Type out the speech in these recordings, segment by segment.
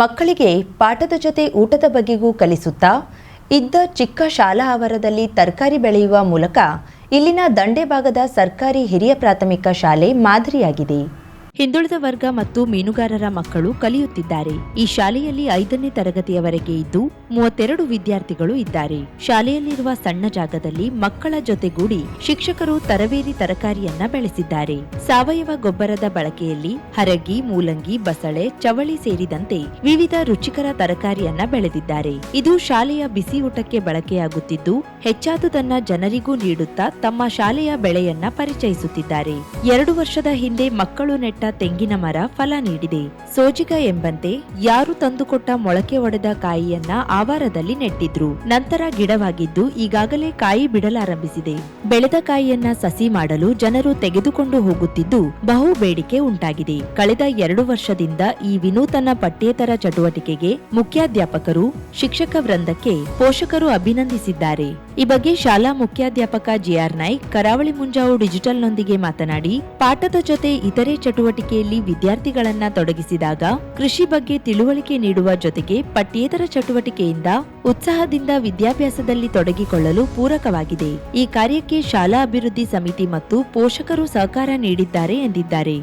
ಮಕ್ಕಳಿಗೆ ಪಾಠದ ಜೊತೆ ಊಟದ ಬಗೆಗೂ ಕಲಿಸುತ್ತಾ ಇದ್ದ ಚಿಕ್ಕ ಶಾಲಾ ಆವರದಲ್ಲಿ ತರಕಾರಿ ಬೆಳೆಯುವ ಮೂಲಕ ಇಲ್ಲಿನ ದಂಡೆ ಭಾಗದ ಸರ್ಕಾರಿ ಹಿರಿಯ ಪ್ರಾಥಮಿಕ ಶಾಲೆ ಮಾದರಿಯಾಗಿದೆ ಹಿಂದುಳಿದ ವರ್ಗ ಮತ್ತು ಮೀನುಗಾರರ ಮಕ್ಕಳು ಕಲಿಯುತ್ತಿದ್ದಾರೆ ಈ ಶಾಲೆಯಲ್ಲಿ ಐದನೇ ತರಗತಿಯವರೆಗೆ ಇದ್ದು ಮೂವತ್ತೆರಡು ವಿದ್ಯಾರ್ಥಿಗಳು ಇದ್ದಾರೆ ಶಾಲೆಯಲ್ಲಿರುವ ಸಣ್ಣ ಜಾಗದಲ್ಲಿ ಮಕ್ಕಳ ಜೊತೆಗೂಡಿ ಶಿಕ್ಷಕರು ತರಬೇರಿ ತರಕಾರಿಯನ್ನ ಬೆಳೆಸಿದ್ದಾರೆ ಸಾವಯವ ಗೊಬ್ಬರದ ಬಳಕೆಯಲ್ಲಿ ಹರಗಿ ಮೂಲಂಗಿ ಬಸಳೆ ಚವಳಿ ಸೇರಿದಂತೆ ವಿವಿಧ ರುಚಿಕರ ತರಕಾರಿಯನ್ನ ಬೆಳೆದಿದ್ದಾರೆ ಇದು ಶಾಲೆಯ ಬಿಸಿ ಊಟಕ್ಕೆ ಬಳಕೆಯಾಗುತ್ತಿದ್ದು ಹೆಚ್ಚಾದುದನ್ನ ಜನರಿಗೂ ನೀಡುತ್ತಾ ತಮ್ಮ ಶಾಲೆಯ ಬೆಳೆಯನ್ನ ಪರಿಚಯಿಸುತ್ತಿದ್ದಾರೆ ಎರಡು ವರ್ಷದ ಹಿಂದೆ ಮಕ್ಕಳು ನೆಟ್ಟ ಕೊಟ್ಟ ತೆಂಗಿನ ಮರ ಫಲ ನೀಡಿದೆ ಸೋಜಿಗ ಎಂಬಂತೆ ಯಾರು ತಂದುಕೊಟ್ಟ ಮೊಳಕೆ ಒಡೆದ ಕಾಯಿಯನ್ನ ಆವಾರದಲ್ಲಿ ನೆಟ್ಟಿದ್ರು ನಂತರ ಗಿಡವಾಗಿದ್ದು ಈಗಾಗಲೇ ಕಾಯಿ ಬಿಡಲಾರಂಭಿಸಿದೆ ಬೆಳೆದ ಕಾಯಿಯನ್ನ ಸಸಿ ಮಾಡಲು ಜನರು ತೆಗೆದುಕೊಂಡು ಹೋಗುತ್ತಿದ್ದು ಬಹು ಬೇಡಿಕೆ ಉಂಟಾಗಿದೆ ಕಳೆದ ಎರಡು ವರ್ಷದಿಂದ ಈ ವಿನೂತನ ಪಠ್ಯೇತರ ಚಟುವಟಿಕೆಗೆ ಮುಖ್ಯಾಧ್ಯಾಪಕರು ಶಿಕ್ಷಕ ವೃಂದಕ್ಕೆ ಪೋಷಕರು ಅಭಿನಂದಿಸಿದ್ದಾರೆ ಈ ಬಗ್ಗೆ ಶಾಲಾ ಮುಖ್ಯಾಧ್ಯಾಪಕ ಜಿಆರ್ ನಾಯ್ಕ್ ಕರಾವಳಿ ಮುಂಜಾವು ಡಿಜಿಟಲ್ನೊಂದಿಗೆ ಮಾತನಾಡಿ ಪಾಠದ ಜೊತೆ ಇತರೆ ಚಟುವಟಿಕೆಯಲ್ಲಿ ವಿದ್ಯಾರ್ಥಿಗಳನ್ನ ತೊಡಗಿಸಿದಾಗ ಕೃಷಿ ಬಗ್ಗೆ ತಿಳುವಳಿಕೆ ನೀಡುವ ಜೊತೆಗೆ ಪಠ್ಯೇತರ ಚಟುವಟಿಕೆಯಿಂದ ಉತ್ಸಾಹದಿಂದ ವಿದ್ಯಾಭ್ಯಾಸದಲ್ಲಿ ತೊಡಗಿಕೊಳ್ಳಲು ಪೂರಕವಾಗಿದೆ ಈ ಕಾರ್ಯಕ್ಕೆ ಶಾಲಾ ಅಭಿವೃದ್ಧಿ ಸಮಿತಿ ಮತ್ತು ಪೋಷಕರು ಸಹಕಾರ ನೀಡಿದ್ದಾರೆ ಎಂದಿದ್ದಾರೆ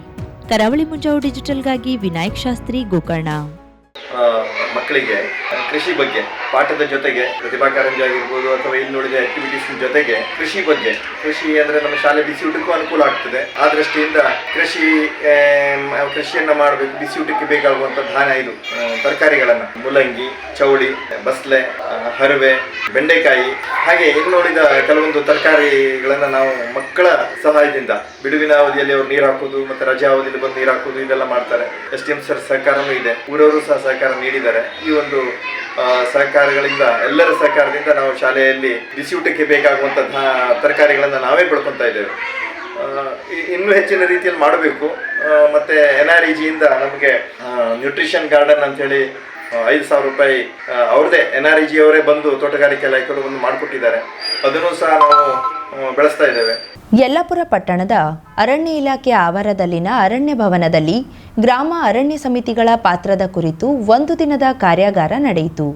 ಕರಾವಳಿ ಮುಂಜಾವು ಡಿಜಿಟಲ್ಗಾಗಿ ವಿನಾಯಕ್ ಶಾಸ್ತ್ರಿ ಗೋಕರ್ಣ ಮಕ್ಕಳಿಗೆ ಕೃಷಿ ಬಗ್ಗೆ ಪಾಠದ ಜೊತೆಗೆ ಪ್ರತಿಭಾ ಕಾರಂಜಿ ಆಗಿರ್ಬೋದು ಅಥವಾ ಇಲ್ಲಿ ನೋಡಿದ ಆಕ್ಟಿವಿಟೀಸ್ ಜೊತೆಗೆ ಕೃಷಿ ಬಗ್ಗೆ ಕೃಷಿ ಅಂದ್ರೆ ನಮ್ಮ ಶಾಲೆ ಬಿಸಿ ಊಟಕ್ಕೂ ಅನುಕೂಲ ಆಗ್ತದೆ ಆ ದೃಷ್ಟಿಯಿಂದ ಕೃಷಿ ಕೃಷಿಯನ್ನ ಮಾಡಬೇಕು ಊಟಕ್ಕೆ ಬೇಕಾಗುವಂತ ಧಾನ್ಯ ಇದು ತರಕಾರಿಗಳನ್ನ ಮುಲಂಗಿ ಚೌಳಿ ಬಸ್ಲೆ ಹರವೆ ಬೆಂಡೆಕಾಯಿ ಹಾಗೆ ನೋಡಿದ ಕೆಲವೊಂದು ತರಕಾರಿಗಳನ್ನ ನಾವು ಮಕ್ಕಳ ಸಹಾಯದಿಂದ ಬಿಡುವಿನ ಅವಧಿಯಲ್ಲಿ ಅವ್ರು ನೀರು ಹಾಕೋದು ಮತ್ತೆ ರಜೆ ಅವಧಿಯಲ್ಲಿ ಬಂದು ನೀರು ಹಾಕೋದು ಇದೆಲ್ಲ ಮಾಡ್ತಾರೆ ಎಸ್ ಡಿ ಎಂ ಸರ್ ಸಹಕಾರನೂ ಇದೆ ಊರವರು ಸಹ ಸಹಕಾರ ನೀಡಿದ್ದಾರೆ ಈ ಒಂದು ಸಹಕಾರಗಳಿಂದ ಎಲ್ಲರ ಸಹಕಾರದಿಂದ ನಾವು ಶಾಲೆಯಲ್ಲಿ ಊಟಕ್ಕೆ ಬೇಕಾಗುವಂತಹ ತರಕಾರಿಗಳನ್ನು ನಾವೇ ಬೆಳ್ಕೊತಾ ಇದ್ದೇವೆ ಇನ್ನೂ ಹೆಚ್ಚಿನ ರೀತಿಯಲ್ಲಿ ಮಾಡಬೇಕು ಮತ್ತು ಎನ್ ಆರ್ ಇ ಜಿಯಿಂದ ನಮಗೆ ನ್ಯೂಟ್ರಿಷನ್ ಗಾರ್ಡನ್ ಅಂಥೇಳಿ ಐದು ಸಾವಿರ ರೂಪಾಯಿ ಅವ್ರದ್ದೇ ಎನ್ ಆರ್ ಇ ಜಿಯವರೇ ಬಂದು ತೋಟಗಾರಿಕೆ ಇಲಾಖೆಯವರು ಬಂದು ಮಾಡಿಕೊಟ್ಟಿದ್ದಾರೆ ಅದನ್ನು ಸಹ ನಾವು ಬೆಳೆಸ್ತಾ ಇದ್ದೇವೆ ಯಲ್ಲಪುರ ಪಟ್ಟಣದ ಅರಣ್ಯ ಇಲಾಖೆ ಆವರದಲ್ಲಿನ ಅರಣ್ಯ ಭವನದಲ್ಲಿ ಗ್ರಾಮ ಅರಣ್ಯ ಸಮಿತಿಗಳ ಪಾತ್ರದ ಕುರಿತು ಒಂದು ದಿನದ ಕಾರ್ಯಾಗಾರ ನಡೆಯಿತು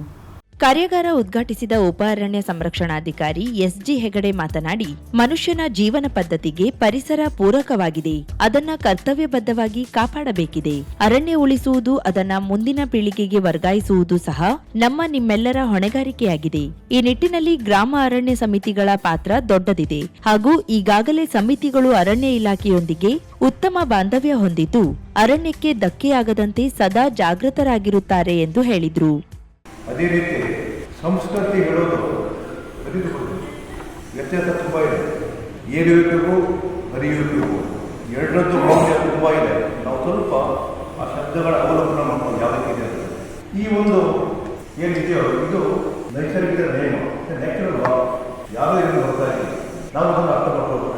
ಕಾರ್ಯಾಗಾರ ಉದ್ಘಾಟಿಸಿದ ಉಪ ಅರಣ್ಯ ಸಂರಕ್ಷಣಾಧಿಕಾರಿ ಎಸ್ಜಿ ಹೆಗಡೆ ಮಾತನಾಡಿ ಮನುಷ್ಯನ ಜೀವನ ಪದ್ಧತಿಗೆ ಪರಿಸರ ಪೂರಕವಾಗಿದೆ ಅದನ್ನ ಕರ್ತವ್ಯಬದ್ಧವಾಗಿ ಕಾಪಾಡಬೇಕಿದೆ ಅರಣ್ಯ ಉಳಿಸುವುದು ಅದನ್ನ ಮುಂದಿನ ಪೀಳಿಗೆಗೆ ವರ್ಗಾಯಿಸುವುದು ಸಹ ನಮ್ಮ ನಿಮ್ಮೆಲ್ಲರ ಹೊಣೆಗಾರಿಕೆಯಾಗಿದೆ ಈ ನಿಟ್ಟಿನಲ್ಲಿ ಗ್ರಾಮ ಅರಣ್ಯ ಸಮಿತಿಗಳ ಪಾತ್ರ ದೊಡ್ಡದಿದೆ ಹಾಗೂ ಈಗಾಗಲೇ ಸಮಿತಿಗಳು ಅರಣ್ಯ ಇಲಾಖೆಯೊಂದಿಗೆ ಉತ್ತಮ ಬಾಂಧವ್ಯ ಹೊಂದಿದ್ದು ಅರಣ್ಯಕ್ಕೆ ಧಕ್ಕೆಯಾಗದಂತೆ ಸದಾ ಜಾಗೃತರಾಗಿರುತ್ತಾರೆ ಎಂದು ಹೇಳಿದರು ಅದೇ ರೀತಿ ಸಂಸ್ಕೃತಿ ಹೇಳೋದು ಅರಿದು ವ್ಯತ್ಯಾಸ ತುಂಬ ಇದೆ ಏರಿಯುವಿಕೆಗೂ ಅರಿಯುವಿಕೆಗೂ ಎರಡರದ್ದು ಮೌಲ್ಯ ತುಂಬ ಇದೆ ನಾವು ಸ್ವಲ್ಪ ಆ ಶಬ್ದಗಳ ಅವಲಂಬನ ರೀತಿ ಯಾವುದಕ್ಕಿದೆ ಅಂತ ಈ ಒಂದು ಏನಿದೆಯೋ ಇದು ನೈಸರ್ಗಿಕ ನಿಯಮ ನ್ಯಾಚುರಲ್ ಲಾ ಯಾರೋ ಇದನ್ನು ಬರ್ತಾ ಇದೆ ನಾವು ಅದನ್ನು ಅರ್ಥ ಮಾಡ್ಕೊಳ್ಬೇಕು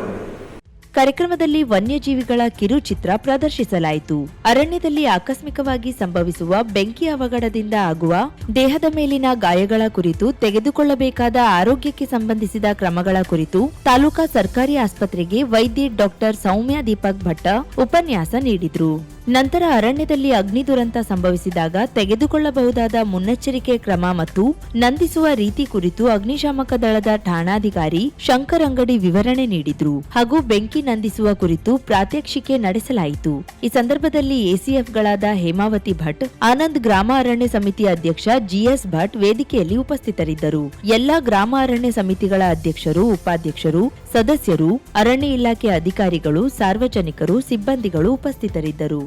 ಕಾರ್ಯಕ್ರಮದಲ್ಲಿ ವನ್ಯಜೀವಿಗಳ ಕಿರುಚಿತ್ರ ಪ್ರದರ್ಶಿಸಲಾಯಿತು ಅರಣ್ಯದಲ್ಲಿ ಆಕಸ್ಮಿಕವಾಗಿ ಸಂಭವಿಸುವ ಬೆಂಕಿ ಅವಘಡದಿಂದ ಆಗುವ ದೇಹದ ಮೇಲಿನ ಗಾಯಗಳ ಕುರಿತು ತೆಗೆದುಕೊಳ್ಳಬೇಕಾದ ಆರೋಗ್ಯಕ್ಕೆ ಸಂಬಂಧಿಸಿದ ಕ್ರಮಗಳ ಕುರಿತು ತಾಲೂಕಾ ಸರ್ಕಾರಿ ಆಸ್ಪತ್ರೆಗೆ ವೈದ್ಯ ಡಾಕ್ಟರ್ ಸೌಮ್ಯ ದೀಪಕ್ ಭಟ್ಟ ಉಪನ್ಯಾಸ ನೀಡಿದ್ರು ನಂತರ ಅರಣ್ಯದಲ್ಲಿ ಅಗ್ನಿ ದುರಂತ ಸಂಭವಿಸಿದಾಗ ತೆಗೆದುಕೊಳ್ಳಬಹುದಾದ ಮುನ್ನೆಚ್ಚರಿಕೆ ಕ್ರಮ ಮತ್ತು ನಂದಿಸುವ ರೀತಿ ಕುರಿತು ಅಗ್ನಿಶಾಮಕ ದಳದ ಠಾಣಾಧಿಕಾರಿ ಶಂಕರ್ ಅಂಗಡಿ ವಿವರಣೆ ನೀಡಿದ್ರು ಹಾಗೂ ಬೆಂಕಿ ನಂದಿಸುವ ಕುರಿತು ಪ್ರಾತ್ಯಕ್ಷಿಕೆ ನಡೆಸಲಾಯಿತು ಈ ಸಂದರ್ಭದಲ್ಲಿ ಎಸಿಎಫ್ಗಳಾದ ಹೇಮಾವತಿ ಭಟ್ ಆನಂದ್ ಗ್ರಾಮ ಅರಣ್ಯ ಸಮಿತಿ ಅಧ್ಯಕ್ಷ ಜಿಎಸ್ ಭಟ್ ವೇದಿಕೆಯಲ್ಲಿ ಉಪಸ್ಥಿತರಿದ್ದರು ಎಲ್ಲಾ ಗ್ರಾಮ ಅರಣ್ಯ ಸಮಿತಿಗಳ ಅಧ್ಯಕ್ಷರು ಉಪಾಧ್ಯಕ್ಷರು ಸದಸ್ಯರು ಅರಣ್ಯ ಇಲಾಖೆ ಅಧಿಕಾರಿಗಳು ಸಾರ್ವಜನಿಕರು ಸಿಬ್ಬಂದಿಗಳು ಉಪಸ್ಥಿತರಿದ್ದರು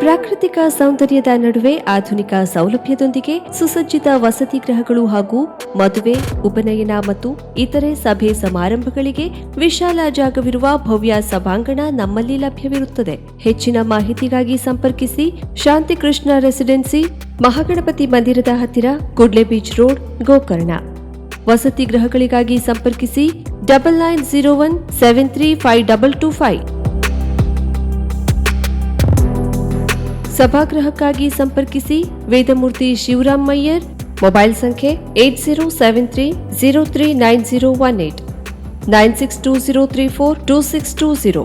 ಪ್ರಾಕೃತಿಕ ಸೌಂದರ್ಯದ ನಡುವೆ ಆಧುನಿಕ ಸೌಲಭ್ಯದೊಂದಿಗೆ ಸುಸಜ್ಜಿತ ವಸತಿ ಗೃಹಗಳು ಹಾಗೂ ಮದುವೆ ಉಪನಯನ ಮತ್ತು ಇತರೆ ಸಭೆ ಸಮಾರಂಭಗಳಿಗೆ ವಿಶಾಲ ಜಾಗವಿರುವ ಭವ್ಯ ಸಭಾಂಗಣ ನಮ್ಮಲ್ಲಿ ಲಭ್ಯವಿರುತ್ತದೆ ಹೆಚ್ಚಿನ ಮಾಹಿತಿಗಾಗಿ ಸಂಪರ್ಕಿಸಿ ಶಾಂತಿಕೃಷ್ಣ ರೆಸಿಡೆನ್ಸಿ ಮಹಾಗಣಪತಿ ಮಂದಿರದ ಹತ್ತಿರ ಕುಡ್ಲೆ ಬೀಚ್ ರೋಡ್ ಗೋಕರ್ಣ ವಸತಿ ಗೃಹಗಳಿಗಾಗಿ ಸಂಪರ್ಕಿಸಿ double nine zero one seven three five double two five ಸಭಾಗೃಹಕ್ಕಾಗಿ ಸಂಪರ್ಕಿಸಿ ವೇದಮೂರ್ತಿ ಶಿವರಾಮ್ ಮಯ್ಯರ್ ಮೊಬೈಲ್ ಸಂಖ್ಯೆ eight zero seven three zero three nine zero one eight nine six two zero three four two six two zero